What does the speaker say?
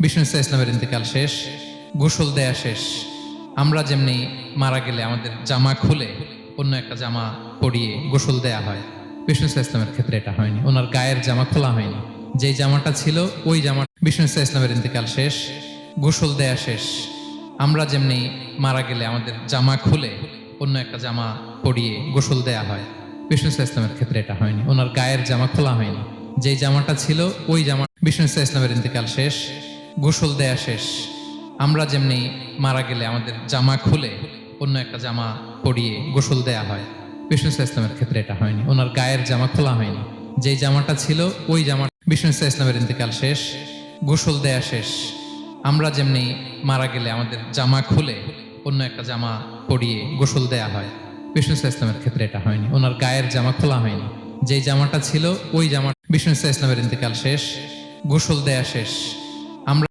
বিষ্ণু ইসা ইসলামের ইন্তেকাল শেষ, গোসল দেয়া শেষ। আমরা যেমনি মারা গেলে আমাদের জামা খুলে, অন্য একটা জামা পরিয়ে গোসল দেয়া হয়। বিষ্ণু ইসা ইসলামের ক্ষেত্রে এটা হয়নি। ওনার গায়ের জামা খোলা হয়নি। যেই জামাটা ছিল, ওই জামা বিষ্ণু ইসা ইসলামের ইন্তেকাল শেষ, গোসল দেয়া শেষ। আমরা যেমনি মারা গেলে আমাদের জামা খুলে, অন্য একটা জামা পরিয়ে গোসল দেয়া হয়। বিষ্ণু ইসা ইসলামের ক্ষেত্রে এটা হয়নি। ওনার গায়ের জামা খোলা হয়নি। যেই জামাটা ছিল, ওই জামা বিষ্ণু ইসা ইসলামের ইন্তেকাল শেষ গোসল দেয়া শেষ। আমরা যেমনি মারা গেলে আমাদের জামা খুলে অন্য একটা জামা পরিয়ে গোসল দেয়া হয়। বিষ্ণু ইসা ইসলামের ক্ষেত্রে এটা হয়নি। ওনার গায়ের জামা খোলা হয়নি। যেই জামাটা ছিল, ওই জামা বিষ্ণু ইসা ইসলামের ইন্তেকাল শেষ। গোসল দেয়া শেষ। আমরা যেমনি মারা গেলে আমাদের জামা খুলে অন্য একটা জামা পরিয়ে গোসল দেয়া হয়। বিষ্ণু ইসা ইসলামের ক্ষেত্রে এটা হয়নি। ওনার গায়ের জামা খোলা হয়নি। যেই জামাটা ছিল, ওই জামা বিষ্ণু ইসা ইসলামের ইন্তেকাল শেষ। গোসল দেয়া শেষ। আমরা